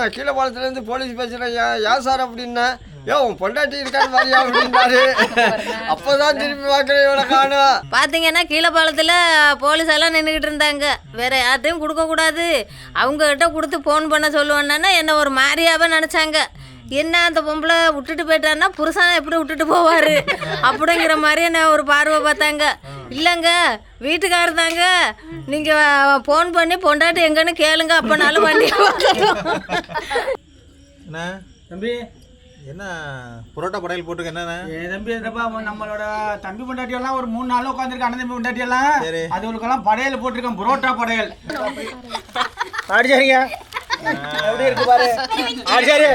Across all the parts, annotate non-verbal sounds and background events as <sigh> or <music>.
நான் கீழே பாலத்துலேருந்து போலீஸ் பேசுகிறேன் ஏன் ஏன் சார் அப்படின்னா ஏன் உன் பொண்டாட்டி இருக்கான்னு மாதிரியா அப்படின்னாரு. அப்போதான் திரும்பி பார்க்குறேன் இவனை காணும் பார்த்தீங்கன்னா கீழப்பாலத்தில் போலீஸ் எல்லாம் நின்றுக்கிட்டு இருந்தாங்க. வேற யார்ட்டையும் கொடுக்கக்கூடாது அவங்கக்கிட்ட கொடுத்து ஃபோன் பண்ண சொல்லுவேன்னா என்ன ஒரு மாதிரியாவே நினச்சாங்க. என்ன அந்த பொம்பளை விட்டுட்டு போயிட்டான்னா புருஷனை எப்படி விட்டுட்டு போவார்? அப்படிங்கிற மாதிரி என்ன ஒரு பார்வை பார்த்தாங்க. இல்லைங்க வீட்டுக்காரர் தாங்க. நீங்கள் ஃபோன் பண்ணி பொண்டாட்டி எங்கன்னு கேளுங்க அப்போனாலும் வண்டி என்ன? தம்பி. என்ன புரோட்டா படையல் போட்டுருக்க என்னண்ணே? ஏ தம்பி இதப்பா நம்மளோட தம்பி பொண்டாட்டி எல்லாம் ஒரு மூணு நாள் உட்காந்துருக்கு அண்ணன் தம்பி பொண்டாட்டி எல்லாம். அதுகளுக்கெல்லாம் படையல் போட்டிருக்கேன் புரோட்டா படையல். அடிச்சாரிங்க எப்படி இருக்கு பாரு. அடிச்சாரி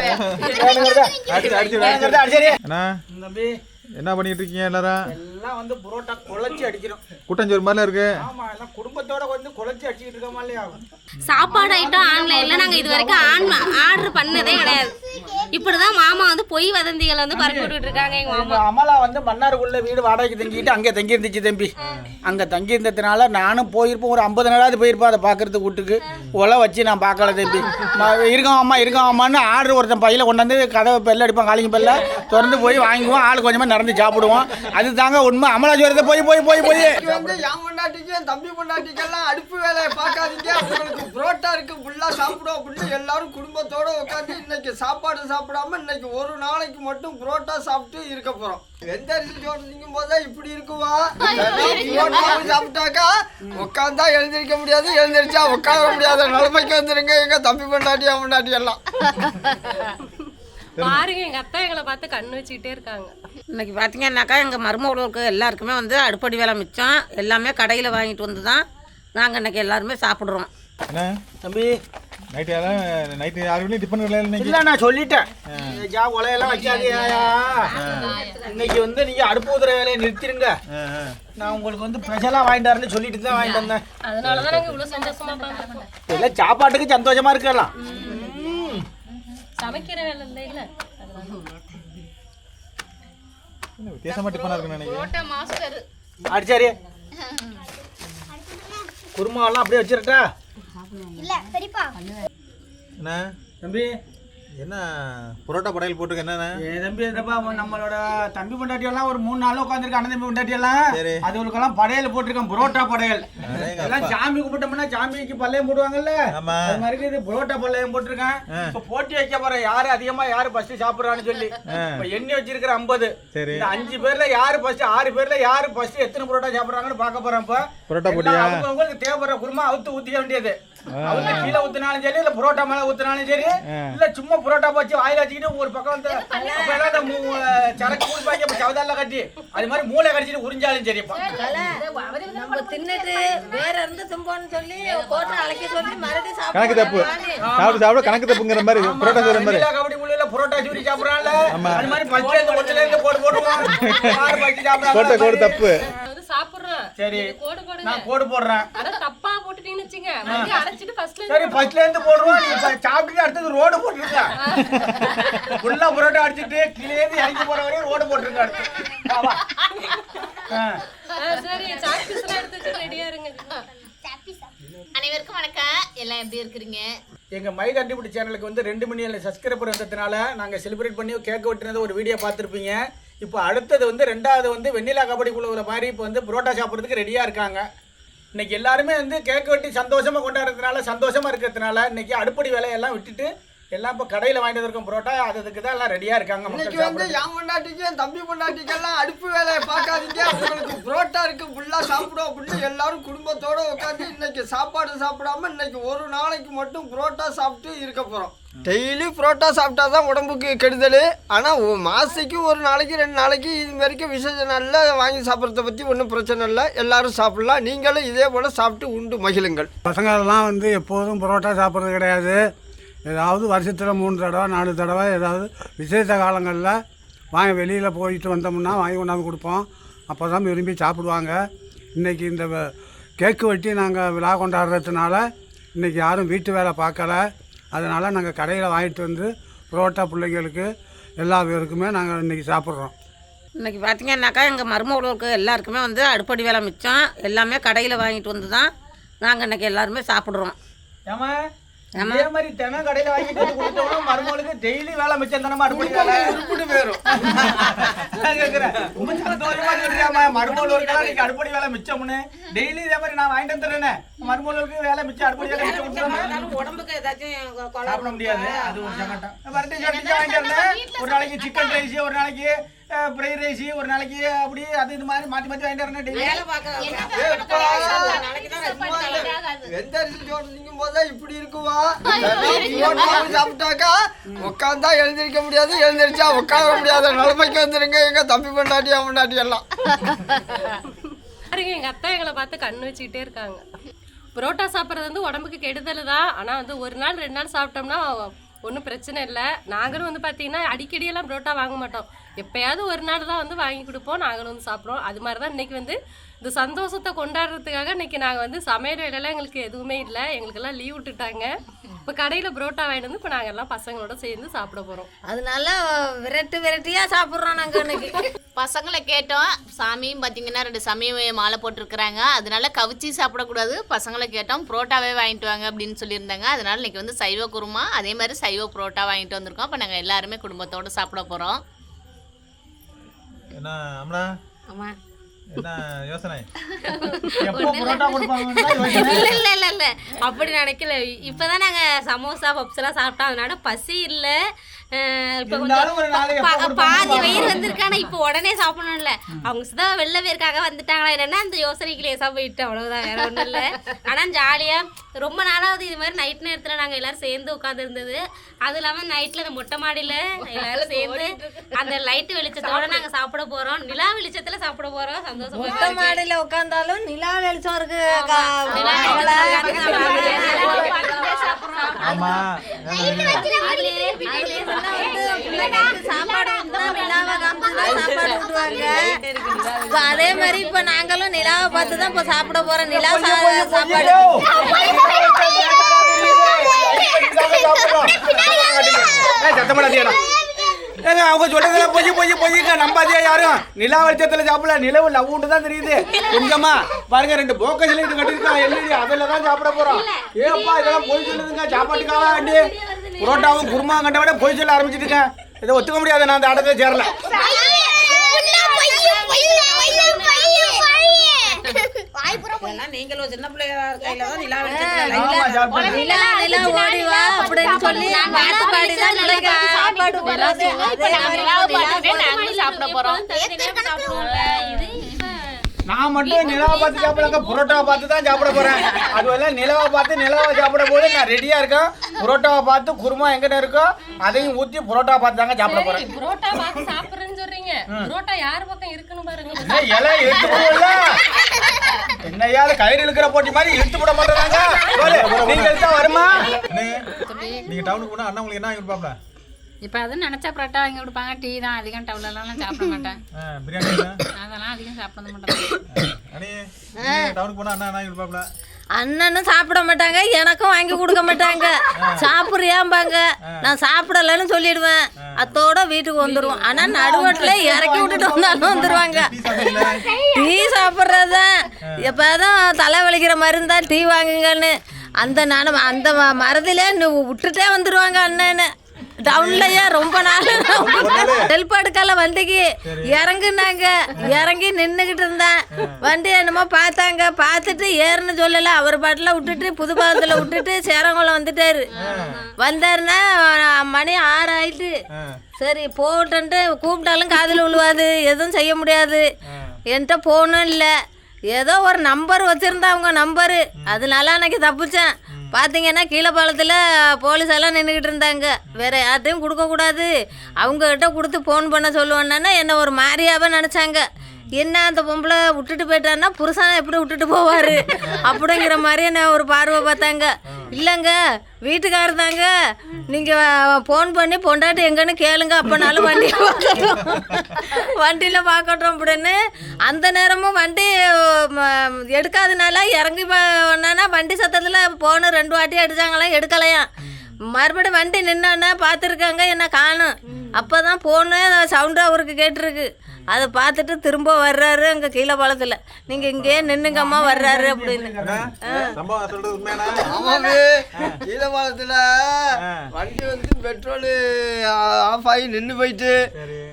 தம்பி. என்ன பண்ணிட்டு இருக்கீங்க எல்லாரும்? எல்லாம் வந்து புரோட்டா குழச்சி அடிக்கிறோம். கூட்டஞ்சோறு மாதிரிலாம் இருக்கு. ஆமா எல்லாம் குடும்பத்தோட வந்து குழச்சி அடிச்சுக்கிட்டு இருக்கோமா இல்லையா? சாப்பாடு ஐட்டம் ஆன்லைன்ல நாங்க இது வரைக்கும் ஆன் ஆர்டர் பண்ணதே கிடையாது. இப்படிதான் மாமா வந்து பொய் வதந்திகளை வந்து பரப்பி விட்டுட்டு இருக்காங்க எங்க மாமா. அமலா வந்து மன்னாருக்குள்ள வீடு வாடகைக்கு தங்கிட்டு அங்கே தங்கி இருந்துச்சு தம்பி. அங்கே தங்கி இருந்ததுனால நானும் போயிருப்போம். ஒரு ஐம்பது நாளாவது போயிருப்பேன் அதை பார்க்கறதுக்கு வீட்டுக்கு. ஒலை வச்சு நான் பார்க்கல தம்பி. இருக்கோம் அம்மா இருக்கோம் அம்மான்னு ஆர்டர் ஒருத்தன் பையில கொண்டாந்து கதவை பெல்ல அடிப்பான் காலிங்க பெல்ல. திறந்து போய் வாங்குவோம். ஆள் கொஞ்சமாக நடந்து சாப்பிடுவோம். அது தாங்க உண்மை. அமலா ஜோரத்தை போய் போய் போய் போய். வந்து என் பொண்டாட்டிக்கு தம்பி பொண்டாட்டிக்கெல்லாம் அடுப்பு வேலையை பார்க்காதீங்க. புரோட்டா இருக்கு ஃபுல்லாக சாப்பிடும் அப்படின்னு எல்லாரும் குடும்பத்தோட உட்காந்து இன்னைக்கு சாப்பாடு சாப்பிடாம இன்னைக்கு ஒரு நாளைக்கு மட்டும் புரோட்டா சாப்பிட்டு இருக்க போறோம். எந்த அரிசி சோறு திங்கும் போதே இப்படி இருக்குவா? சாப்பிட்டாக்கா உட்காந்தா எழுந்திருக்க முடியாது எழுந்திரிச்சா உட்கார முடியாத. நிலைமைக்கு வந்துருங்க எங்க தம்பி பொண்டாட்டி என் பொண்டாட்டி எல்லாம். பாருங்க எங்க அத்தா எங்களை பார்த்து கண்ணு வச்சுக்கிட்டே இருக்காங்க. இன்னைக்கு பார்த்தீங்கன்னாக்கா எங்கள் மருமகளுக்கு எல்லாருக்குமே வந்து அடுப்படி வேலை மிச்சம். எல்லாமே கடையில் வாங்கிட்டு வந்து தான் நாங்கள் இன்னைக்கு எல்லாருமே சாப்பிட்றோம். என்ன? தம்பி. நைட்டு யாரும் நைட்டு யாரு வீட்லையும் டிஃபன் இல்லை இன்னைக்கு? இல்லை நான் சொல்லிட்டேன் ஜா உலையெல்லாம் வைக்காதீயா இன்னைக்கு வந்து நீங்கள் அடுப்பு ஊதுற வேலையை நிறுத்திடுங்க. நான் உங்களுக்கு வந்து ஸ்பெஷலாக வாங்கிட்டு வரேன்னு சொல்லிட்டு தான் வாங்கிட்டு வந்தேன். அதனாலதான் நாங்க இவ்வளவு சந்தோஷமா உட்காந்துருக்கோம் எல்லாம் சாப்பாட்டுக்கு சந்தோஷமா இருக்கலாம். சமைக்கிற வேலை இல்லை இல்ல. வித்தியாசமா நினைக்கிறேன் அடிச்சாரி. குருமாவெல்லாம் அப்படியே வச்சிரட்டா. என்ன? தம்பி என்ன புரோட்டா படையல் போட்டுருக்க என்னண்ணே? ஏ தம்பி இதப்பா நம்மளோட தம்பி பொண்டாட்டி எல்லாம் ஒரு மூணு நாள் உட்காந்துருக்கு அண்ணன் தம்பி பொண்டாட்டி எல்லாம்? சரி. அதுகளுக்கெல்லாம் படையல் போட்டிருக்கேன் புரோட்டா படையல். அடேங்கப்பா. எல்லாம் சாமி கும்பிட்டோம்னா சாமிக்கு பல்லையும் போடுவாங்கல்ல? ஆமா. அது மாதிரி இது புரோட்டா பல்லையும் போட்டிருக்கேன். இப்ப போட்டி வைக்க போறேன் யாரு அதிகமா யாரு ஃபர்ஸ்ட் சாப்பிடுறான்னு சொல்லி. இப்ப எண்ணி வச்சிருக்கிற ஐம்பது. சரி. இந்த அஞ்சு பேர்ல யாரு ஃபர்ஸ்ட் ஆறு பேர்ல யாரு ஃபர்ஸ்ட் எத்தனை புரோட்டா சாப்பிடுறாங்கன்னு பார்க்க போறேன் இப்ப. புரோட்டா எல்லாம் போட்டியா? அவங்கவங்களுக்கு தேவைப்படுற குருமா அவுத்து ஊத்திக்க வேண்டியது. அவங்க கீழே ஊத்தினாலும் சரி இல்ல புரோட்டா மேல ஊத்தினாலும் சரி இல்ல சும்மா புரோட்டா வச்சு வாயில வச்சுக்கிட்டு ஒரு பக்கம் வந்து சரக்கு சவதால கட்டி அது மாதிரி மூளை கடிச்சிட்டு உறிஞ்சாலும் சரிப்பா நம்ம தின்னுட்டு வேற இருந்து தும்போன்னு சொல்லி போட்டு அழைக்க சொல்லி மறுபடியும் கணக்கு தப்பு. சாப்பிட்டு சாப்பிட கணக்கு தப்புங்கிற மாதிரி புரோட்டா சொல்ற மாதிரி. கபடி புரோட்டா சூரி சாப்பிடறான்ல. அது மாதிரி பச்சை இருந்து போட்டு போடுவான் <laughs> பச்சை கோடு தப்பு. சாப்பிடுறோம் சரி கோடு போடுறேன். வச்சுங்க. மறுபடியும் அரைச்சிட்டு ஃபர்ஸ்ட்ல சரி ஃபர்ஸ்ட்ல இருந்து போடுவோம் நீ சாப்பிட்டுட்டு அடுத்தது ரோடு போட்டுருக்க? ஃபுல்லா புரோட்டா அடிச்சிட்டு கீழே இருந்து இறங்கி போற வரையும் ரோடு போட்டுருங்க அடுத்து. வா, வா. ஆ. சரி சாக் பீஸ் எல்லாம் எடுத்து வச்சு ரெடியா இருங்க. அனைவருக்கும் வணக்கம். எல்லாம் எப்படி இருக்கிறீங்க? எங்க மை கண்டுபிடி சேனலுக்கு வந்து ரெண்டு மில்லியன் சப்ஸ்கிரைபர் வந்ததுனால நாங்க செலிப்ரேட் பண்ணி கேக் வெட்டினது ஒரு வீடியோ பார்த்துருப்பீங்க. இப்போ அடுத்தது வந்து ரெண்டாவது வந்து வெண்ணிலா கபடி குழுவில் மாதிரி இப்போ வந்து புரோட்டா சாப்பிட்றதுக்கு ரெடியாக இருக்காங்க. இன்னைக்கு எல்லாருமே வந்து கேக் வெட்டி சந்தோஷமா கொண்டாடுறதுனால சந்தோஷமா இருக்கிறதுனால இன்னைக்கு அடுப்படி வேலையெல்லாம் விட்டுட்டு எல்லாம் இப்போ கடையில் வாங்கிட்டு இருக்கோம் புரோட்டா அதுக்கு தான் எல்லாம் ரெடியாக இருக்காங்க இன்னைக்கு வந்து என் பொண்டாட்டிக்கு என் தம்பி பொண்டாட்டிக்கெல்லாம் அடுப்பு வேலையை பார்க்காதீங்க. உங்களுக்கு புரோட்டா இருக்கு ஃபுல்லாக சாப்பிடும் அப்படின்னு எல்லாரும் குடும்பத்தோட உட்காந்து இன்னைக்கு சாப்பாடு சாப்பிடாம இன்னைக்கு ஒரு நாளைக்கு மட்டும் புரோட்டா சாப்பிட்டு இருக்க போகிறோம் டெய்லி புரோட்டா சாப்பிட்டா தான் உடம்புக்கு கெடுதல். ஆனால் மாதத்துக்கு ஒரு நாளைக்கு ரெண்டு நாளைக்கு இது வரைக்கும் விசேஷ நாளில் வாங்கி சாப்பிட்றத பற்றி ஒன்றும் பிரச்சனை இல்லை. எல்லாரும் சாப்பிடலாம். நீங்களும் இதே போல் சாப்பிட்டு உண்டு மகிழுங்கள். பசங்களெல்லாம் வந்து எப்போதும் பரோட்டா சாப்பிட்றது கிடையாது. ஏதாவது வருஷத்தில் மூணு தடவை நாலு தடவை ஏதாவது விசேஷ காலங்களில் வாங்கி வெளியில் போயிட்டு வந்தோம்னா வாங்கி கொண்டாந்து கொடுப்போம். அப்போ தான் விரும்பி சாப்பிடுவாங்க. இன்றைக்கி இந்த கேக்கு வெட்டி நாங்கள் விழா கொண்டாடுறதுனால இன்றைக்கி யாரும் வீட்டு வேலை பார்க்கல. அதனால் நாங்கள் கடையில் வாங்கிட்டு வந்து புரோட்டா பிள்ளைங்களுக்கு எல்லா பேருக்குமே நாங்கள் இன்றைக்கி சாப்பிட்றோம். இன்னைக்கு பார்த்தீங்கன்னாக்கா எங்கள் மருமகளுக்கு எல்லாருக்குமே வந்து அடுப்படி வேலை மிச்சம். எல்லாமே கடையில் வாங்கிட்டு வந்து தான் நாங்கள் இன்னைக்கு எல்லாருமே சாப்பிட்றோம். ஏமா இதே மாதிரி தினம் கடையில வாங்கிட்டு வந்து கொடுத்தோம்னா மருமகளுக்கு டெய்லி வேலை மிச்சம் தானமா அடுப்படி வேலை உருப்பிட்டு சந்தோஷமா சொல்றியாம்மா, மருமகளுக்கெல்லாம் இன்னைக்கு அடுப்படி வேலை மிச்சம்னு. டெய்லி இதே மாதிரி நான் வாங்கிட்டு வந்துடுறேனே. மருமகளுக்கு வேலை மிச்சம் அடுப்படி வேலை மிச்சம் உடம்புக்கு ஏதாச்சும் சாப்பிட முடியாது. அது ஒரு சங்கட்டம் வரட்டி சட்னி வாங்கிட்டு வந்தேன். ஒரு நாளைக்கு சிக்கன் ரைஸ் ஒரு நாளைக்கு ஃப்ரைட் ரைஸ் ஒரு நாளைக்கு அப்படி அது இது மாதிரி மாத்தி மாத்தி வாங்கிட்டு வரேன் எந்த அரிசி சோறு போதே இப்படி இருக்குவா? சாப்பிட்டாக்கா உட்காந்தா எழுந்திருக்க முடியாது எழுந்திரிச்சா உட்கார முடியாத. நிலைமைக்கு வந்துருங்க. எங்க தம்பி பொண்டாட்டி பொண்டாட்டி எல்லாம். எங்க அத்தா எங்களை பார்த்து கண்ணு வச்சுக்கிட்டே இருக்காங்க. புரோட்டா சாப்பிட்றது வந்து உடம்புக்கு கெடுதல் தான். ஆனால் வந்து ஒரு நாள் ரெண்டு நாள் சாப்பிட்டோம்னா ஒன்றும் பிரச்சனை இல்லை. நாங்களும் வந்து பார்த்தீங்கன்னா அடிக்கடியெல்லாம் புரோட்டா வாங்க மாட்டோம். எப்பயாவது ஒரு நாள் தான் வந்து வாங்கி கொடுப்போம். நாங்களும் வந்து சாப்பிட்றோம். அது மாதிரி தான் இன்னைக்கு வந்து இந்த சந்தோஷத்தை கொண்டாடுறதுக்காக இன்னைக்கு நாங்கள் வந்து சமையல் வேலையெல்லாம் எங்களுக்கு எதுவுமே இல்லை. எங்களுக்கெல்லாம் லீவ் விட்டுட்டாங்க. இப்போ கடையில் புரோட்டா வாங்கிட்டு வந்து இப்போ நாங்கள் எல்லாம் பசங்களோட சேர்ந்து சாப்பிட போகிறோம் அதனால விரட்டு விரட்டியாக சாப்பிட்றோம் நாங்கள் இன்னைக்கு பசங்களை கேட்டோம். சாமியும் பார்த்தீங்கன்னா ரெண்டு சாமியும் மாலை போட்டிருக்கிறாங்க. அதனால கவிச்சி சாப்பிடக்கூடாது. பசங்களை கேட்டோம். புரோட்டாவே வாங்கிட்டு வாங்க அப்படின்னு சொல்லியிருந்தாங்க. அதனால இன்னைக்கு வந்து சைவ குருமா அதே மாதிரி சைவ புரோட்டா வாங்கிட்டு வந்திருக்கோம். அப்போ நாங்கள் எல்லாருமே குடும்பத்தோடு சாப்பிட போகிறோம் என்ன ஆமாம் என்ன யோசனை? <laughs> இல்ல இல்ல இல்ல இல்ல. அப்படி நினைக்கல. இப்பதான் நாங்க சமோசா பப்ஸ் எல்லாம் சாப்பிட்டோம். அதனால பசி இல்ல. இப்ப கொஞ்சம் பாதி வயிறு வந்திருக்கானா இப்போ உடனே சாப்பிடணும்ல. அவங்க சுதா வெளில போயிருக்காக வந்துட்டாங்களா என்னன்னா அந்த யோசனைக்கு லேசா போயிட்டு அவ்வளவுதான் வேற ஒண்ணும் இல்ல. ஆனா ஜாலியா ரொம்ப நாளாவது இது மாதிரி நைட் நேரத்துல நாங்க எல்லாரும் சேர்ந்து உட்கார்ந்து இருந்தது அது இல்லாம நைட்ல அந்த மொட்டை மாடியில எல்லாரும் சேர்ந்து அந்த லைட் வெளிச்சத்தோட நாங்க சாப்பிட போறோம். நிலா வெளிச்சத்துல சாப்பிட போறோம். சந்தோஷமா மொட்டை மாடியில் உட்காந்தாலும் நிலா வெளிச்சம் இருக்கு. ஆமா. அதே மாதிரி இப்ப நாங்களும் நிலாவை பார்த்து தான் இப்ப சாப்பிட போறோம். நிலா சாப்பாடு சத்தப்படாதீடா ஏங்க அவங்க சொல்றதெல்லாம் பொய் பொய் பொய்யுங்க நம்பாதே யாரும். நிலா வெளிச்சத்துல சாப்பிடல நிலவு லவ்வுண்டு தான் தெரியுது. கொஞ்சமா பாருங்க ரெண்டு போக்க லைட் கட்டிருக்காங்க எல்இடி அதில் தான் சாப்பிட போறோம். ஏப்பா இதெல்லாம் பொய் சொல்லுதுங்க சாப்பாட்டுக்காக வேண்டி புரோட்டாவும் குருமா கண்ட விட பொய் சொல்ல ஆரம்பிச்சிட்டுங்க இதை ஒத்துக்க முடியாது நான் அந்த இடத்துல சேரல. நீங்களும் சின்ன பிள்ளையா இருக்கையில தான் நிலா வெளிச்சத்துல. நிலா நிலா ஓடி வா அப்படின்னு சொல்லி பாட்டு பாடி தான் நிலாக்கு சாப்பாடு நிலாவை பார்த்துட்டே நாங்களும் சாப்பிட போறோம். நான் மட்டும் நிலாவை பார்த்து சாப்பிடலங்க புரோட்டாவை பார்த்து தான் சாப்பிட போறேன். அதுவெல்லாம் நிலவை பார்த்து நிலவை சாப்பிட போது நான் ரெடியா இருக்கேன். புரோட்டாவை பார்த்து குருமா எங்கிட்ட இருக்கோ அதையும் ஊத்தி புரோட்டாவை பார்த்து தாங்க சாப்பிட போறேன். புரோட்டா பார்த்து சாப்பிட்றேன்னு சொல்றீங்க. புரோட்டா யார் பக்கம் இருக்குன்னு பாருங்க. இலை இழுத்து போடுவல்ல? என்னையா கயிறு இழுக்கிற போட்டி மாதிரி இழுத்து போட மாட்டேறாங்க. நீங்க இழுத்தா வருமா? அண்ணே, நீங்க டவுனுக்கு போனா அண்ணா உங்களுக்கு என்ன வாங்கி கொடுப்பாப்ல? இப்போ அதுவும் நினச்சா பரோட்டா வாங்கி கொடுப்பாங்க டீ தான் அதிகம் டவுலெல்லாம் சாப்பிட மாட்டேன். பிரியாணி? அதெல்லாம் அதிகம் சாப்பிட மாட்டேன். டவுனுக்கு அண்ணா கொடுப்பாப்ல? அண்ணனும் சாப்பிட மாட்டாங்க எனக்கும் வாங்கி கொடுக்க மாட்டாங்க. சாப்பிட்றியாம்பாங்க. நான் சாப்பிடலன்னு சொல்லிடுவேன். அத்தோட வீட்டுக்கு வந்துடுவோம் ஆனா நடுவட்டில் இறக்கி விட்டுட்டு வந்தாலும் வந்துடுவாங்க டீ சாப்பிட்றதுதான் எப்போதும் தலை வலிக்கிற மருந்தா டீ வாங்குங்கன்னு. அந்த நான் அந்த ம- மருதிலே நீ விட்டுட்டே வந்துடுவாங்க அண்ணன்னு. டவுன்லயே ரொம்ப நாள். ஹெல்ப் எடுக்கல வண்டிக்கு இறங்குனாங்க. இறங்கி நின்றுக்கிட்டு இருந்தேன். வண்டி என்னமோ பார்த்தாங்க. பார்த்துட்டு ஏறுன்னு சொல்லலை. அவர் பாட்டில் விட்டுட்டு புதுப்பாலத்தில் விட்டுட்டு சேரங்குளம் வந்துட்டாரு. வந்தாருன்னா மணி ஆறு ஆயிட்டு சரி போட்டுன்ட்டு கூப்பிட்டாலும் காதில் விழுவாது. எதுவும் செய்ய முடியாது. என்கிட்ட ஃபோனும் இல்லை. ஏதோ ஒரு நம்பர் வச்சுருந்தா அவங்க நம்பரு அதனால அன்னைக்கு தப்பிச்சேன். பார்த்தீங்கன்னா கீழப்பாலத்தில் போலீஸ் எல்லாம் நின்றுக்கிட்டு இருந்தாங்க. வேறு யார்ட்டையும் கொடுக்கக்கூடாது அவங்கக்கிட்ட கொடுத்து ஃபோன் பண்ண சொல்லுவேன்னா என்ன ஒரு மாதிரியாவே நினச்சாங்க. என்ன அந்த பொம்பளை விட்டுட்டு போயிட்டான்னா புருஷனை எப்படி விட்டுட்டு போவார்? அப்படிங்கிற மாதிரி என்ன ஒரு பார்வை பார்த்தாங்க. இல்லைங்க வீட்டுக்காரர் தாங்க. நீங்கள் ஃபோன் பண்ணி பொண்டாட்டி எங்கன்னு கேளுங்க அப்போனாலும் வண்டி வண்டியில் பார்க்கட்டும் அப்படின்னு அந்த நேரமும் வண்டி எடுக்காதனால இறங்கி போனா வண்டி சத்தத்தில் போன ரெண்டு வாட்டி அடித்தாங்களாம் எடுக்கலையாம். மறுபடியும் வண்டி நின்னோன்னா பார்த்துருக்காங்க என்ன காணும். அப்போ தான் ஃபோனு சவுண்டு அவருக்கு கேட்டிருக்கு. அதை பார்த்துட்டு திரும்ப வர்றாரு அங்கே கீழே பாலத்தில். நீங்கள் இங்கேயே நின்னுங்கம்மா வர்றாரு அப்படின்னு. ஆமாவே கீழபாலத்தில் வண்டி வந்து பெட்ரோலு ஆஃப் ஆகி நின்று போயிட்டு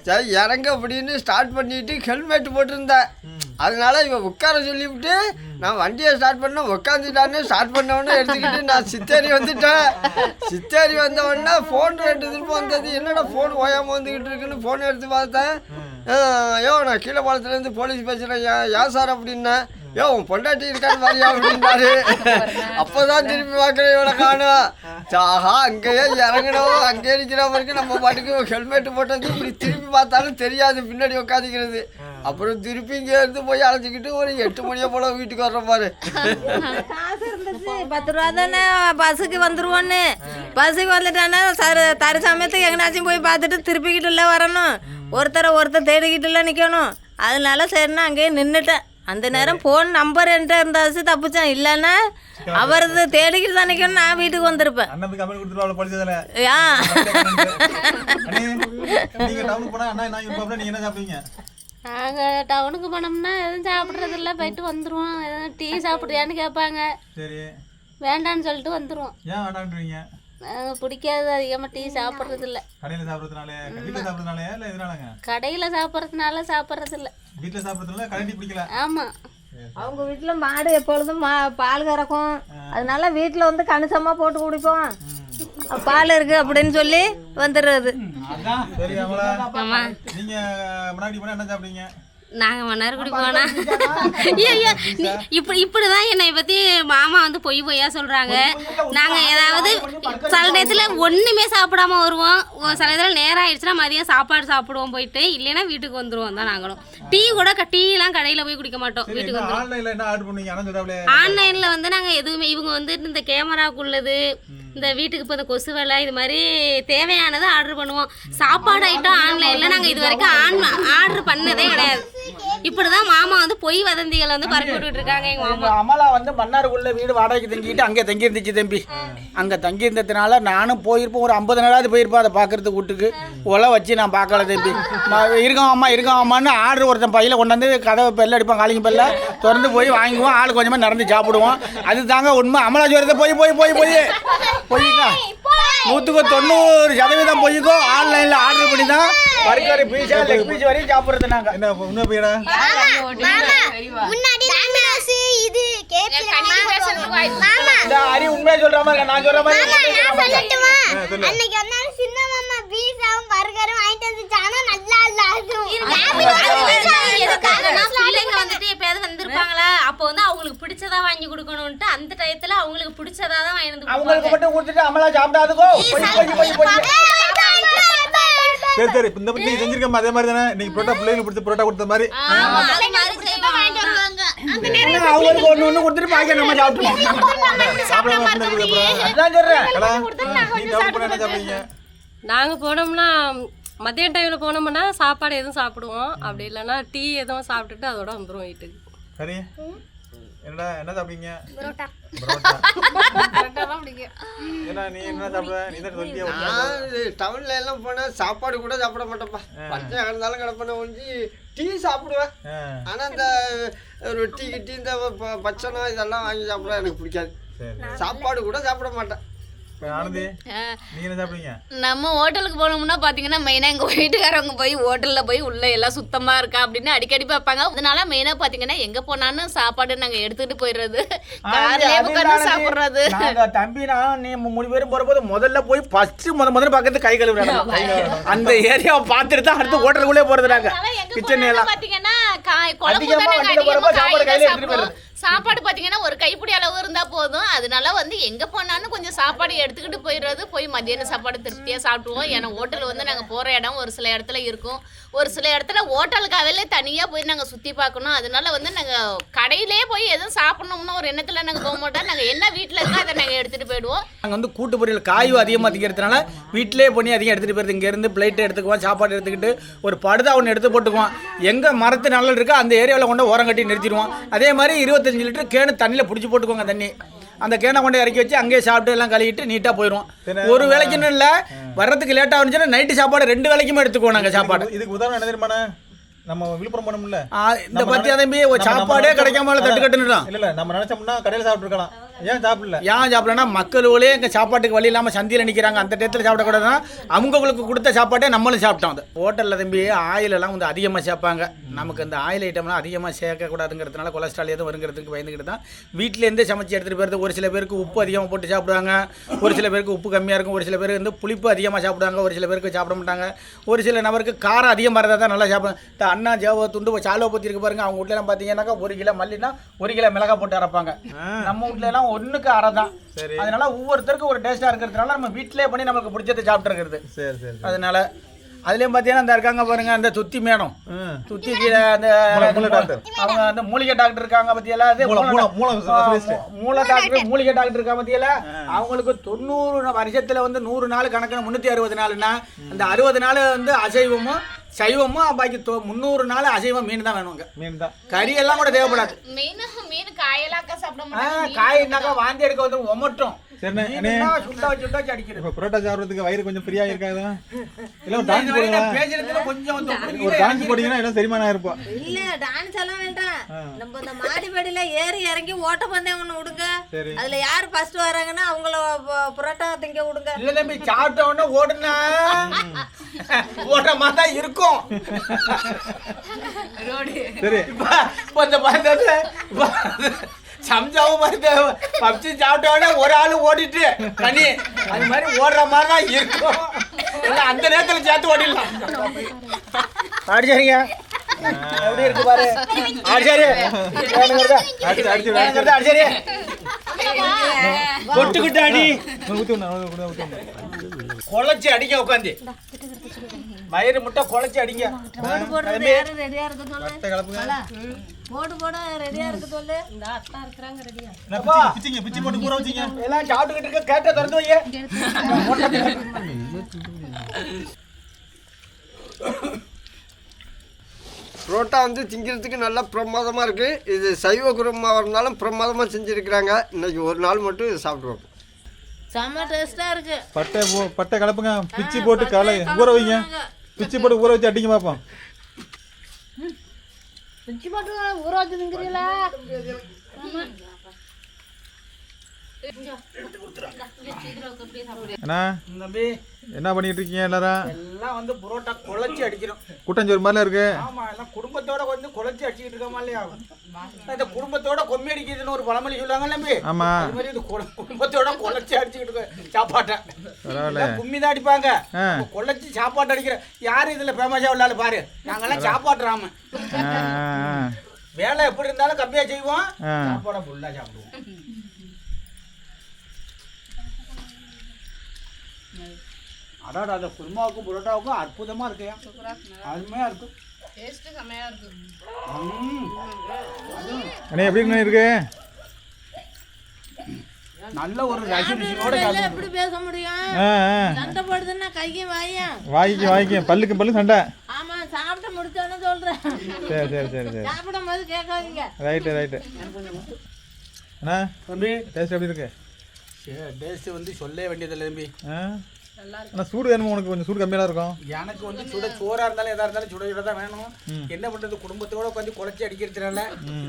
சரி இறங்க அப்படின்னு ஸ்டார்ட் பண்ணிட்டு ஹெல்மெட் போட்டிருந்தேன். அதனால இவன் உட்கார சொல்லிவிட்டு நான் வண்டியை ஸ்டார்ட் பண்ண உட்காந்துட்டான்னு ஸ்டார்ட் பண்ணவொடனே எடுத்துக்கிட்டு நான் சித்தேரி வந்துட்டேன். சித்தேரி வந்த உடனே ஃபோன் ரெண்டு திரும்ப வந்தது. என்னடா ஃபோன் ஓயாமல் வந்துக்கிட்டு இருக்குன்னு ஃபோன் எடுத்து பார்த்தேன். ஐயோ நான் கீழே பாலத்துலேருந்து போலீஸ் பேசுகிறேன் ஏன் சார் அப்படின்னேன். யோ உன் பொண்டாட்டி இருக்கான்னு மாதிரியா அப்படின்னாரு அப்பதான் திரும்பி பார்க்குறேன் இவனை காணும் ஆஹா அங்கேயே இறங்கணும் அங்கேயே நிற்கிற வரைக்கும் நம்ம பாட்டுக்கு ஹெல்மெட் போட்டது இப்படி திரும்பி பார்த்தாலும் தெரியாது பின்னாடி உட்காந்துக்கிறது அப்புறம் திருப்பி இங்கே இருந்து போய் அழைச்சிக்கிட்டு ஒரு எட்டு மணியை போல வீட்டுக்கு வர்ற பாரு. பத்து ரூபா தானே பஸ்ஸுக்கு வந்துருவோன்னு. பஸ்ஸுக்கு வந்துட்டானா தரு தர சமயத்துக்கு எங்கனாச்சும் போய் பார்த்துட்டு திருப்பிக்கிட்டு இல்லை வரணும். ஒருத்தரை ஒருத்தர் தேடிக்கிட்டு இல்லை நிற்கணும் அதனால சரிண்ணா அங்கேயே நின்றுட்டேன் அந்த நேரம் ஃபோன் நம்பர் என்கிட்ட இருந்தாச்சு தப்பிச்சேன். இல்லைன்னா அவரது தேடிக்கிட்டு தான் நிற்கணும் நான் வீட்டுக்கு வந்திருப்பேன். நாங்கள் டவுனுக்கு போனோம்னா எதுவும் சாப்பிட்றதில்ல போயிட்டு வந்துடுவோம் எதுவும் டீ சாப்பிட்றியான்னு கேட்பாங்க. சரி. வேண்டான்னு சொல்லிட்டு வந்துடுவோம் ஏன் வேண்டான்றீங்க நாங்கள் பிடிக்காது அதிகமாக டீ சாப்பிட்றதில்ல. கடையில சாப்பிடுறதுனால வீட்டுல சாப்பிடுறதுனாலயா இல்ல எதனாலங்க? கடையில் சாப்பிட்றதுனால சாப்பிட்றதில்ல. வீட்டுல சாப்பிடுறதுனால கரண்டி பிடிக்கல? ஆமாம் அவங்க வீட்டில் மாடு எப்பொழுதும் மா பால் கறக்கும். அதனால வீட்டில் வந்து கணிசமாக போட்டு குடிப்போம். பால் இருக்கு அப்படின்னு சொல்லி வந்துடுறது. நீங்க முன்னாடி போனா என்ன சாப்பிடுவீங்க? நாங்கள் மன்னார்குடி போனா <laughs> ஐயோ இப்படி இப்படி தான் என்னை பற்றி மாமா வந்து பொய் பொய்யா சொல்கிறாங்க நாங்கள் ஏதாவது சில நேரத்தில் ஒன்றுமே சாப்பிடாம வருவோம். ஒரு சில நேரத்தில் நேரம் ஆயிடுச்சுன்னா மதியம் சாப்பாடு சாப்பிடுவோம் போயிட்டு இல்லைன்னா வீட்டுக்கு வந்துடுவோம் தான் நாங்களும். டீ கூட டீலாம் கடையில் போய் குடிக்க மாட்டோம். வீட்டுக்கு வந்துடுவோம் ஆன்லைனில் வந்து நாங்கள் எதுவுமே இவங்க வந்து இந்த கேமராக்குள்ளது இந்த வீட்டுக்கு இப்போ இந்த கொசு வேலை இது மாதிரி தேவையானதை ஆர்டர் பண்ணுவோம். சாப்பாடு ஐட்டம் ஆன்லைனில் நாங்கள் இது வரைக்கும் ஆன் ஆர்டர் பண்ணதே கிடையாது. இப்படி தான் மாமா வந்து பொய் வதந்திகளை வந்து பரப்பி விட்டுட்டு இருக்காங்க எங்கள் மாமா. அமலா வந்து மன்னாருக்குள்ள வீடு வாடகைக்கு தங்கிட்டு அங்கே தங்கியிருந்துச்சு தம்பி. அங்கே தங்கியிருந்ததுனால நானும் போயிருப்போம். ஒரு ஐம்பது நாளாவது போயிருப்பேன் அதை பார்க்கறதுக்கு வீட்டுக்கு. உலை வச்சு நான் பார்க்கல தம்பி. இருக்கோம் அம்மா இருக்கோம் அம்மான்னு ஆர்டர் ஒருத்தன் பையில கொண்டாந்து கதவை பெல்ல அடிப்பான் காலிங்க பெல்ல. திறந்து போய் வாங்குவோம். ஆள் கொஞ்சமாக நடந்து சாப்பிடுவோம். அது தாங்க உண்மை. அமலா ஜோரத்தை போய் போய் போய் போய். போய்க்கா. நூற்றுக்கு தொண்ணூறு சதவீதம் போய்க்கோ. ஆன்லைனில் ஆர்டர் பண்ணி தான் பர்கர் பீஸா லெக் பீஸ் வரையும் சாப்பிட்றது நாங்கள் என்ன உண்மை போயிடா மாமா. இந்த ஹரி உண்மையை சொல்ற மாதிரி இல்ல, நான் சொல்ற மாதிரி மாமா இல்ல. நான் சொல்லட்டுமா? ஆ, சொல்லு. அன்னைக்கு ஒரு நாள் சின்ன மாமா பீஸாவும் பர்கரும் வாங்கிட்டு வந்துச்சானா நல்லா இல்ல அதுவும். எதுக்காகனா பிள்ளைங்க வந்துட்டு எப்பயாவது வந்திருப்பாங்களா? அப்போ வந்து அவங்களுக்கு பிடிச்சதா வாங்கி கொடுக்கணும்ட்டு அந்த டயத்துல அவங்களுக்கு பிடிச்சதா தான் வாங்கி வந்து அவங்களுக்கு மட்டும் கொடுத்துட்டு அமலா சாப்பிடாதுக்கோ போய் போய் போய் போய். சரி சரி இந்த பத்தி செஞ்சிருக்கோம் அதே மாதிரி தானே? நீங்க புரோட்டா பிள்ளைங்களுக்கு பிடிச்ச புரோட்டா கொடுத்த மாதிரி ஆமா அது மாதிரி செய்வாங்க என்ன, அவங்களுக்கு கொடுத்துட்டு பாக்கி நம்ம சாப்பிட்டுருவோம் அதான் நாங்கள் போனோம்னா மதியம் டைமில் போனோம்னா சாப்பாடு எதுவும் சாப்பிடுவோம். அப்படி இல்லைன்னா டீ எதுவும் சாப்பிட்டுட்டு அதோட வந்துடுவோம் வீட்டுக்கு. என்னடா என்ன சாப்பிடுவீங்க பரோட்டா. பரோட்டா. ஏன்னா நீ என்ன சாப்பிடுவ நீ தான் சொல்லியா நான் டவுன்ல எல்லாம் போனால் சாப்பாடு கூட சாப்பிட மாட்டேன்ப்பா. பச்சை கிடந்தாலும் கிடப்பேன் ஒஞ்சி டீ சாப்பிடுவேன். ஆனா இந்த ரொட்டி கிட்டி இந்த ப- பச்சனம் இதெல்லாம் வாங்கி சாப்பிட எனக்கு பிடிக்காது. சாப்பாடு கூட சாப்பிட மாட்டேன். நீங்க நம்ம ஹோட்டலுக்கு போனோம்னா பார்த்தீங்கன்னா மெயினாக எங்கள் வீட்டுக்காரவங்க போய் ஹோட்டலில் போய் உள்ளே எல்லாம் சுத்தமாக இருக்கா அப்படின்னு அடிக்கடி பார்ப்பாங்க. அதனால மெயினாக பார்த்தீங்கன்னா எங்கே போனாலும் சாப்பாடு நாங்கள் எடுத்துகிட்டு போயிடுறது. கார்லேயே உட்காந்து சாப்பிட்றது. நாங்க தம்பி நான் நீ மூணு பேரும் போறபோது முதல்ல போய் ஃபர்ஸ்ட் முத முதல்ல பக்கத்து கை கழுவுறாங்க அந்த ஏரியாவை பார்த்துட்டு தான் அடுத்து ஹோட்டலுக்குள்ளே போறது நாங்க. கிச்சன் எல்லாம். பார்த்தீங்கன்னா காய் குழம்பு சாப்பாடு பார்த்தீங்கன்னா ஒரு கைப்பிடி அளவு இருந்தால் போதும். அதனால வந்து எங்கே போனாலும் கொஞ்சம் சாப்பாடு எடுத்துக்கிட்டு போயிடுறது. போய் மதியான சாப்பாடு திருப்தியாக சாப்பிடுவோம். ஏன்னா ஹோட்டல் வந்து நாங்கள் போகிற இடம் ஒரு சில இடத்துல இருக்கும். ஒரு சில இடத்துல ஹோட்டலுக்காகவே தனியாக போய் நாங்கள் சுற்றி பார்க்கணும். அதனால வந்து நாங்கள் கடையிலே போய் எதுவும் சாப்பிடணும்னு ஒரு எண்ணத்தில் நாங்கள் போக மாட்டோம். நாங்கள் என்ன வீட்டில் இருக்கோ அதை நாங்கள் எடுத்துகிட்டு போயிடுவோம். நாங்கள் வந்து கூட்டு பொரியல் காயும் அதிகமாக திங்கிறதுனால வீட்டிலே பண்ணி அதிகம் எடுத்துகிட்டு போயிருது இங்கேருந்து பிளேட் எடுத்துக்குவோம் சாப்பாடு எடுத்துக்கிட்டு ஒரு படுதா ஒன்று எடுத்து போட்டுக்குவோம். எங்கே மரத்து நல்ல இருக்கோ அந்த ஏரியாவில் கொண்டு ஓரம் கட்டி நிறுத்திடுவோம். அதே மாதிரி இருபத்தி இருபத்தஞ்சு லிட்டர் கேனு தண்ணியில் பிடிச்சி போட்டுக்குவோங்க தண்ணி. அந்த கேனை கொண்டு இறக்கி வச்சு அங்கேயே சாப்பிட்டு எல்லாம் கழுவிட்டு நீட்டாக போயிடுவோம் ஒரு வேலைக்குன்னு இல்லை வர்றதுக்கு லேட்டாக இருந்துச்சுன்னா நைட்டு சாப்பாடு ரெண்டு வேலைக்குமே எடுத்துக்குவோம் நாங்கள் சாப்பாடு. இதுக்கு உதாரணம் என்ன நம்ம விழுப்புரம் போனோம்ல. ஆ, இந்த பத்தியா தம்பி ஒரு சாப்பாடே கிடைக்காம தட்டு கட்டுனுட்டான் இல்ல இல்ல நம்ம நினைச்சோம்னா கடையில சாப்பிட்டு இருக்கலாம். ஏன் சாப்பிடல? ஏன் சாப்பிடலன்னா மக்களுங்களே எங்கள் சாப்பாட்டுக்கு வழி இல்லாமல் சந்தியில் நிற்கிறாங்க அந்த டயத்தில் சாப்பிடக்கூடாதுன்னா அவங்களுக்கு கொடுத்த சாப்பாட்டே நம்மளும் சாப்பிட்டோம். அது. ஹோட்டலில் தம்பி ஆயில் எல்லாம் வந்து அதிகமாக சேர்ப்பாங்க. நமக்கு அந்த ஆயில் ஐட்டம்லாம் அதிகமாக சேர்க்கக்கூடாதுங்கிறதுனால கொலஸ்ட்ரால் எதுவும் வருங்கிறதுக்கு பயந்துக்கிட்டு தான் வீட்டிலேருந்தே சமைச்சு எடுத்துகிட்டு போகிறது ஒரு சில பேருக்கு உப்பு அதிகமாக போட்டு சாப்பிடுவாங்க. ஒரு சில பேருக்கு உப்பு கம்மியாக இருக்கும். ஒரு சில பேர் வந்து புளிப்பு அதிகமாக சாப்பிடுவாங்க. ஒரு சில பேருக்கு சாப்பிட மாட்டாங்க. ஒரு சில நபருக்கு காரம் அதிகமாக இருந்தால் தான் நல்லா சாப்பிடுவாங்க இந்த அண்ணா ஜாவ துண்டு சாலோ பற்றி இருக்கு பாருங்க. அவங்க வீட்லலாம் பார்த்தீங்கன்னாக்கா ஒரு கிலோ மல்லினா ஒரு கிலோ மிளகா போட்டு அரைப்பாங்க. நம்ம வீட்ல எல்லாம் ஒண்ணுக்கு அரை தான். அதனால ஒவ்வொருத்தருக்கும் ஒரு டேஸ்டா இருக்கிறதுனால நம்ம வீட்டிலே பண்ணி நமக்கு பிடிச்சதை சாப்பிட்டு இருக்கிறது சரி சரி. அதனால அதுலயும் பார்த்தீங்கன்னா அந்த இருக்காங்க பாருங்க அந்த துத்தி மேடம். துத்தி கீழே அந்த. அவங்க அந்த மூலிகை டாக்டர் இருக்காங்க பத்தியெல்லாம் அது மூளை, மூளை, மூளை ஆ, specialist. மூ- மூளை டாக்டர் மூலிகை டாக்டர் இருக்காங்க பத்தியல அவங்களுக்கு தொண்ணூறு வருஷத்துல வந்து நூறு நாள் கணக்குல முன்னூத்தி அறுபது நாள்னா அந்த அறுபது நாள் வந்து அசைவமும் சைவமும் பாக்கி தொ- முந்நூறு நாள் அசைவம் மீன் தான் வேணுங்க. மீன் தான். கறி எல்லாம் கூட தேவைப்படாது. மீன் மீன் காயெல்லாம் சாப்பிட காய்னாக்கா வாந்தி எடுக்க வந்து ஒமட்டும். புரோட்டா சாப்பிட்றதுக்கு வயிறு கொஞ்சம் ஃப்ரீயா இருக்காது இல்ல ஒரு டான்ஸ் போடுங்க கொஞ்சம் ஒரு டான்ஸ் போட்டீங்கன்னா எல்லாம் செரிமானம் இருப்போம் இல்ல டான்ஸ் எல்லாம் வேண்டாம். நம்ம இந்த மாடிப்படியில ஏறி இறங்கி ஓட்டப்பந்தயம் ஒண்ணு விடுங்க. சரி. அதுல யார் ஃபர்ஸ்ட் வராங்கன்னா அவங்கள புரோட்டா திங்க விடுங்க. இல்ல தம்பி சாப்பிட்ட உடனே ஓடுனா? ஓடுற மாதிரி தான் இருக்கும். <laughs> சரி. இப்ப இப்ப இந்த சம்சாவும் பார்த்து பப்ஜி சாப்பிட்ட உடனே ஒரு ஆளு ஓடிட்டு கனி அது மாதிரி ஓடுற மாதிரி தான் இருக்கும் அந்த நேரத்துல சேர்த்து ஓடிடலாம். ஆடிச்சாரிங்க. எப்படி இருக்கு பாரு? ஆடிச்சாரி. வேணுங்கிறதா? அடிச்சு அடிச்சு ஆடிச்சாரி? கொட்டுக்கிட்டு அடி. குழச்சி அடிங்க உட்காந்து வயிறு முட்டை குழச்சி அடிங்க. போடு போடுறது யாரு ரெடியா இருக்க சொல்லு கலப்புங்க போடு போட ரெடியா இருக்க சொல்லு. இந்த அத்தா இருக்கிறாங்க ரெடியா பிச்சி பிச்சிங்க பிச்சி போட்டு கூற வச்சிங்க. எல்லாம் சாப்பிட்டுக்கிட்டு இருக்க கேட்ட திறந்து வையே. புரோட்டா வந்து திங்கிறதுக்கு நல்லா பிரமாதமாக இருக்குது இது சைவ குருமாவாக இருந்தாலும் பிரமாதமாக செஞ்சுருக்கிறாங்க. இன்னைக்கு ஒரு நாள் மட்டும் இது சாப்பிடுவோம். செம்ம டேஸ்டா இருக்கு. பட்டை பட்டை கலப்புங்க. பிச்சி போட்டு கலை ஊற வைங்க. பிச்சி போட்டு ஊற வச்சு அடிங்க பார்ப்போம் பிச்சு போட்டு ஊற வச்சு திங்கிறீங்களா அண்ணா தம்பி. என்ன பண்ணிட்டு இருக்கீங்க எல்லாரும்? எல்லாம் வந்து புரோட்டா குழச்சி அடிக்கிறோம். கூட்டஞ்சோறு மாதிரிலாம் இருக்கு. ஆமா எல்லாம் குடும்பத்தோட வந்து குழச்சி அடிச்சுக்கிட்டு இருக்கோமா இல்லையா? இந்த குடும்பத்தோட கொம்மி அடிக்குதுன்னு ஒரு பழமொழி சொல்லுவாங்க தம்பி. ஆமா. அது மாதிரி குடும்பத்தோட குழச்சி அடிச்சுக்கிட்டு இருக்கோம் சாப்பாட்டை. பரவாயில்ல கும்மி தான் அடிப்பாங்க. குழச்சி சாப்பாடு அடிக்கிற. யாரு இதுல ஃபேமஸா உள்ளாலும் பாரு. நாங்கெல்லாம் சாப்பாடு ராம. வேலை எப்படி இருந்தாலும் கம்மியா செய்வோம். சாப்பாடை ஃபுல்லா சாப்பிடுவோம். அதாவது அந்த குருமாவுக்கும் புரோட்டாவுக்கும் அற்புதமா இருக்கு அருமையா இருக்கு. டேஸ்ட் செமையா இருக்கு. ம். அண்ணே எப்படி இருக்கு? நல்ல ஒரு எப்படி பேச முடியும்? சண்டை போடுதுன்னா கையும் வாயும் வாய்க்கு வாய்க்கு. பல்லுக்கு பல்லு சண்டை. ஆமா சாப்பிட்டு முடிச்சோன்னு சொல்றேன். சரி சரி சரி சரி. சாப்பிடும் போது கேட்காதீங்க. Right right. அண்ணா தம்பி. டேஸ்ட் எப்படி இருக்கு? டேஸ்ட் வந்து சொல்ல வேண்டியதில்லை தம்பி. ஆ? அண்ணா சூடு வேணுமா உனக்கு? கொஞ்சம் சூடு கம்மியாக இருக்கும். எனக்கு வந்து சுட சோறா இருந்தாலும் எதா இருந்தாலும் சுட சுட தான் வேணும். என்ன பண்றது? குடும்பத்தோட உட்காந்து குழச்சி அடிக்கிறதுனால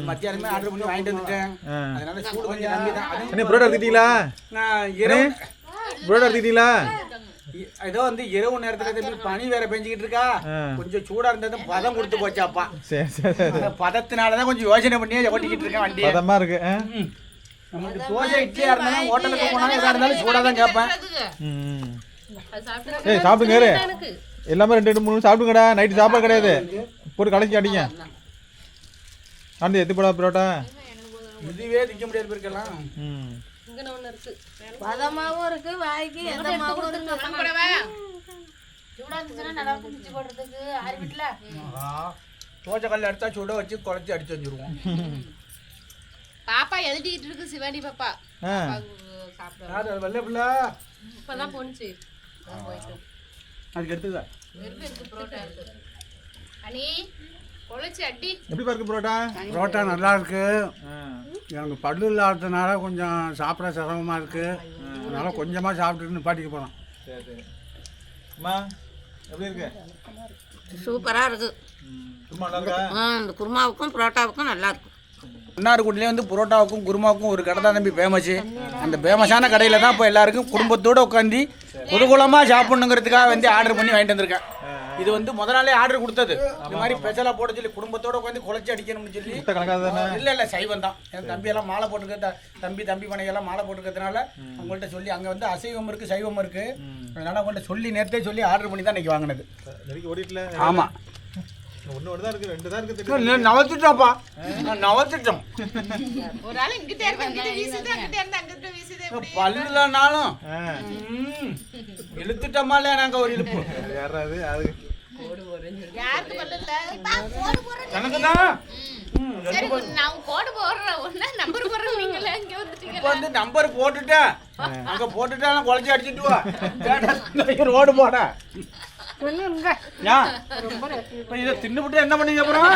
மத்தியானமே ஆர்டர் பண்ணி வாங்கிட்டு வந்துட்டேன். அதனால சூடு கொஞ்சம் நம்பி தான். அண்ணே புரோட்டா எடுத்துக்கிட்டீங்களா? நான் இரவு புரோட்டா எடுத்துக்கிட்டீங்களா? ஏதோ வந்து இரவு நேரத்துல தம்பி பனி வேற பெஞ்சுக்கிட்டு இருக்கா. கொஞ்சம் சூடா இருந்தது பதம் கொடுத்து போச்சாப்பா. பதத்தினாலதான் கொஞ்சம் யோசனை பண்ணி ஓட்டிக்கிட்டு இருக்கேன் வண்டியை. பதமாக இருக்கு ஆ? நமக்கு தோசை இட்லியா இருந்தாலும் ஹோட்டலுக்கு போனாலும் எதா இருந்தாலும் சூடா தான் கேட்பேன். ஏய் சாப்பிடுங்க எல்லாமே ரெண்டு ரெண்டு மூணு சாப்பிடுங்கடா. நைட்டு சாப்பாடு கிடையாது. போட்டு கலக்கி அடிங்க ஆண்டி எத்து போடா புரோட்டா? இதுவே திங்க முடியாது இருக்கலாம் ம். இருக்கு. பதமாவும் இருக்கு வாய்க்கு இருக்கு? ஆறு வீட்டுல. தோசை கல்ல எடுத்தா சுட வச்சு குழச்சி அடிச்சு வச்சிருவோம் பாப்பா எழுதிட்டு இருக்கு சிவானி பாப்பா. அது வெள்ளை பிள்ளை? இப்போதான் போணுச்சு. அதுக்கு எடுத்துக்க வெறுப்பு இருக்கு புரோட்டா இருக்கு. அனி குழச்சி அடி எப்படி இருக்கு புரோட்டா? புரோட்டா நல்லா இருக்கு. எனக்கு பல்லு இல்லாததுனால கொஞ்சம் சாப்பிட சிரமமாக இருக்குது அதனால் கொஞ்சமாக சாப்பிட்டுட்டு சரி அம்மா எப்படி இருக்கு? நல்லா இருக்கா? ஆ இந்த குருமாவுக்கும் புரோட்டாவுக்கும் நல்லா இருக்கும் மன்னார்குடியிலே வந்து புரோட்டாவுக்கும் குருமாவுக்கும் ஒரு கடை தான் தம்பி ஃபேமஸ் அந்த ஃபேமஸான கடையில் தான் இப்போ எல்லாருக்கும் குடும்பத்தோடு உட்காந்து குதூகலமாக சாப்பிடணுங்கிறதுக்காக வந்து ஆர்டர் பண்ணி வாங்கிட்டு வந்திருக்கேன். இது வந்து முத நாளே ஆர்டர் கொடுத்தது. இந்த மாதிரி ஸ்பெஷலாக போட சொல்லி குடும்பத்தோட உட்காந்து குழச்சி அடிக்கணும்னு சொல்லி. இல்லை இல்லை சைவம் தான். என் தம்பி எல்லாம் மாலை போட்டுருக்க தம்பி தம்பி பனையெல்லாம் மாலை போட்டுருக்கிறதுனால அவங்கள்ட்ட சொல்லி அங்கே வந்து அசைவம் இருக்குது சைவம் இருக்குது அதனால அவங்கள்ட்ட சொல்லி நேரத்தே சொல்லி ஆர்டர் பண்ணி தான் இன்னைக்கு வாங்கினது. ஆமாம் நவத்துட்டோம்ப்பா. நவத்துட்டோம்? பல்லுலனாலும். இழுத்துட்டோமால நாங்கள் ஒரு இழுப்பு? யாரா அது. நம்பர் போடுறேன் நீங்களே இங்க வந்துட்டீங்க இப்போ வந்து நம்பர் போட்டுட்டேன். அங்கே போட்டுட்டாலும் குழச்சி அடிச்சிட்டு ரோடு போட? இதை தின்னுபிட்டு என்ன பண்ணீங்க அப்புறம்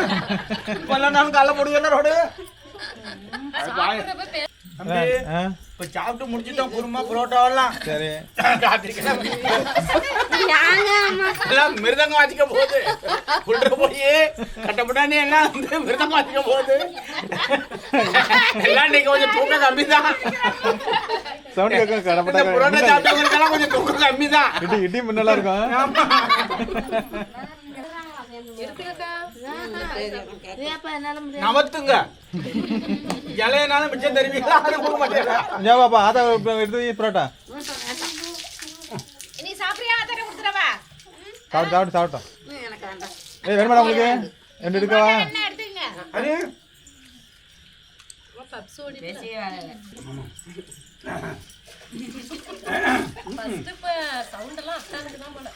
இப்போ எல்லாம் நானும் கல்ல போடுவேன் ரோடு? இப்போ சாப்பிட்டு முடிச்சிட்டோம் குருமா புரோட்டாவெல்லாம் சரி ராத்திரிக்கெல்லாம் எல்லாம் மிருதங்கம் வாசிக்க போகுது உள்ள போய் கட்டப்பட்டானே எல்லாம் வந்து மிருதங்கம் வாசிக்க போகுது எல்லாம் இன்னைக்கு கொஞ்சம் தூக்கம் கம்மி தான் சவுண்ட் கேட்கும் இந்த கடப்பட்டா புரோட்டா சாப்பிட்டவங்களுக்கெல்லாம் கொஞ்சம் தூக்கம் கம்மி தான் இடி இடி முன்னெல்லாம் இருக்கும். நவத்துங்க இலையனாலும் மிச்சம் தருவீங்களா அது கொடுக்க மாட்டேங்களா ஏன் பாப்பா ஆதா எடுத்து வை புரோட்டா. நீ சாப்பிடுறியா? தர கொடுத்துறவா சாப்பிட்டு சாப்பிட்டு சாப்பிட்டோம் ஏய் வேணுமாடா உங்களுக்கு? ரெண்டு எடுக்கவா? என்ன எடுத்துங்க அது? ஃபர்ஸ்ட் இப்போ சவுண்டெல்லாம் அத்தானுக்கு தான் போல.